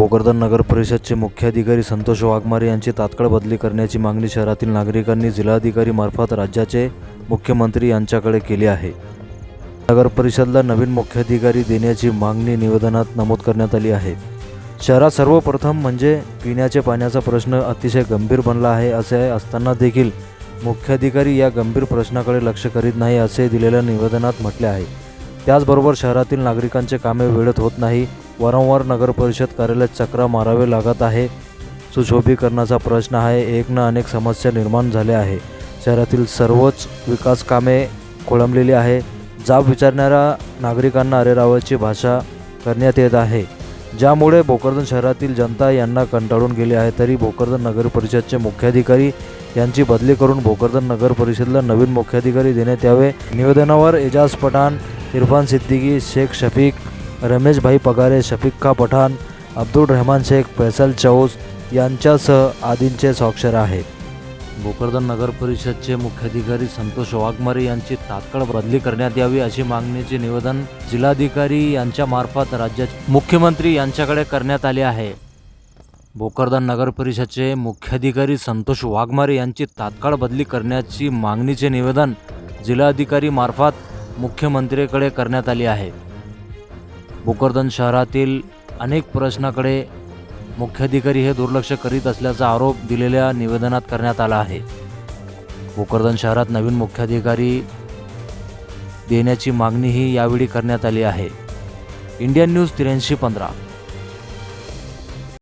भोकरदन नगर परिषदचे मुख्याधिकारी संतोष वाघमारे यांची तात्काळ बदली करण्याची मागणी शहरातील नागरिकांनी जिल्हाधिकारी मार्फत राज्याचे मुख्यमंत्री यांच्याकडे केली आहे. नगर परिषदला नवीन मुख्याधिकारी देण्याची मागणी निवेदनात नमूद करण्यात आली आहे. शहरात सर्वप्रथम म्हणजे पिण्याच्या पाण्याचा प्रश्न अतिशय गंभीर बनला आहे असे असताना देखील मुख्याधिकारी या गंभीर प्रश्नाकडे लक्ष करीत नाही असे दिलेल्या निवेदनात म्हटले आहे. त्याचबरोबर शहरातील नागरिकांचे कामे वेळेत होत नाही वारंवार नगरपरिषद कार्यालयात चक्रा मारावे लागत आहे. सुशोभीकरणाचा प्रश्न आहे. एक ना अनेक समस्या निर्माण झाल्या आहे. शहरातील सर्वच विकास कामे खोळंबलेली आहे. जाब विचारणाऱ्या नागरिकांना अरेरावाची भाषा करण्यात येत आहे. ज्यामुळे भोकरदन शहरातील जनता यांना कंटाळून गेली आहे. तरी भोकरदन नगर परिषदचे मुख्याधिकारी यांची बदली करून भोकरदन नगर परिषदला नवीन मुख्याधिकारी देण्यात यावे. निवेदनावर एजाज पठाण इरफान सिद्दीकी शेख शफीक रमेशभाई पगारे शफीक्का पठाण अब्दुल रहमान शेख फैसल चौस यांच्यासह आदींचे स्वाक्षर आहेत. भोकरदन नगर परिषदचे मुख्याधिकारी संतोष वाघमारे यांची तात्काळ बदली करण्यात यावी अशी मागणीचे निवेदन जिल्हाधिकारी यांच्या मार्फत राज्याचे मुख्यमंत्री यांच्याकडे करण्यात आले आहे. भोकरदन नगर परिषदचे मुख्याधिकारी संतोष वाघमारे यांची तात्काळ बदली करण्याची मागणीचे निवेदन जिल्हाधिकारी मार्फत मुख्यमंत्र्यांकडे करण्यात आले आहे. भोकरदन शहरातील अनेक प्रश्नाकडे मुख्याधिकारी हे दुर्लक्ष करीत असल्याचा आरोप दिलेल्या निवेदनात करण्यात आला आहे. भोकरदन शहरात नवीन मुख्याधिकारी देण्याची मागणीही यावेळी करण्यात आली आहे. इंडियन न्यूज त्र्याऐंशी पंधरा